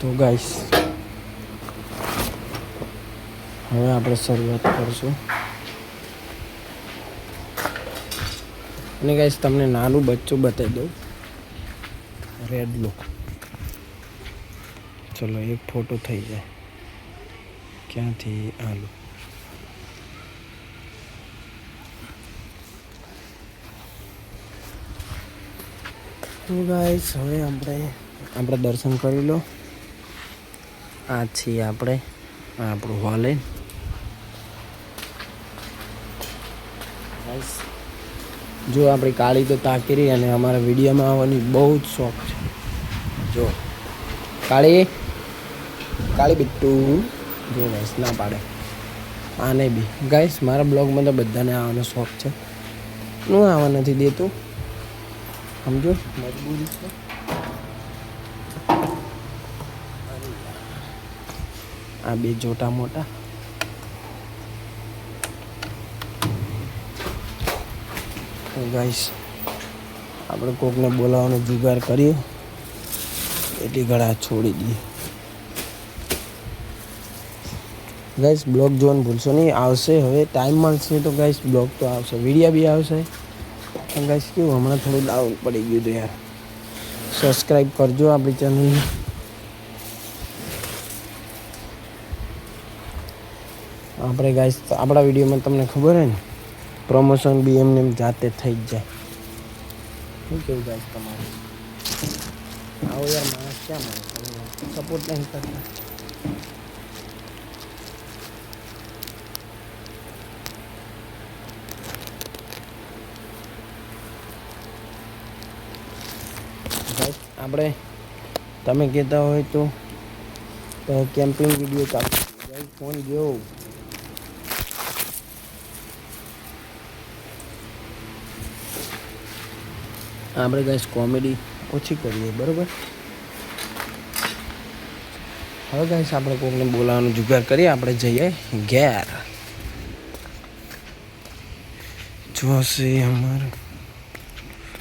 તો ગાઈસ હવે આપણે શરૂઆત કરશું. અને ગાઈસ તમને નાનું બચ્ચું બતાવી દઉં. રેડ લુક ચલો, એક ફોટો થઈ જાય. ક્યાંથી આલુ તો ગાઈસ હવે આપણે આપણે દર્શન કરી લો. આ છીએ આપણે આપણું હોલે જો આપણી કાળી તો તાકીરી અને અમારા વિડીયોમાં આવવાની બહુ જ શોખ છે. જો, કાળી કાળી બિટ્ટુ. જો ગાઈસ ના પાડે. આને બી. ગાઈસ મારા બ્લોગમાં તો બધાને આવવાનો શોખ છે. હું આવવા નથી દેતું. સમજો? મજબૂરી છે. આ બે જોટા મોટા. ગાઈસ આપણે કોકને બોલાવવાનો જુગાર કરીએ. એટલી ઘડા છોડી દઈએ. ગાઈસ બ્લોગ જોવાનું ભૂલશો નહીં. આવશે, હવે ટાઈમ મળશે તો ગાઈસ બ્લોગ તો આવશે. વિડીયા બી આવશે. પણ ગાઈસ કેવું, હમણાં થોડું ડાઉન પડી ગયું હતું યાર. સબસ્ક્રાઈબ કરજો આપણી ચેનલને આપણે ગાઈસ આપણા વિડીયોમાં તમને ખબર હોય ને પ્રમોશન બી એમને એમ જાતે થઈ જ જાય. શું કેવું ગાઈસ તમારું? આવો યાર, માણસ ક્યાં મળે? સપોર્ટ નહીં કરતા. આપણે તમે કહેતા હોય તો કેમ્પિંગ વીડિયો ચાલુ ફોન જો આપણે ગાઈસ કોમેડી ઓછી કરીએ, બરાબર? હવે ગાઈસ આપણે કોકને બોલાવવાનું જુગાર કરીએ, આપણે જઈએ ઘેર. જોશે અમારે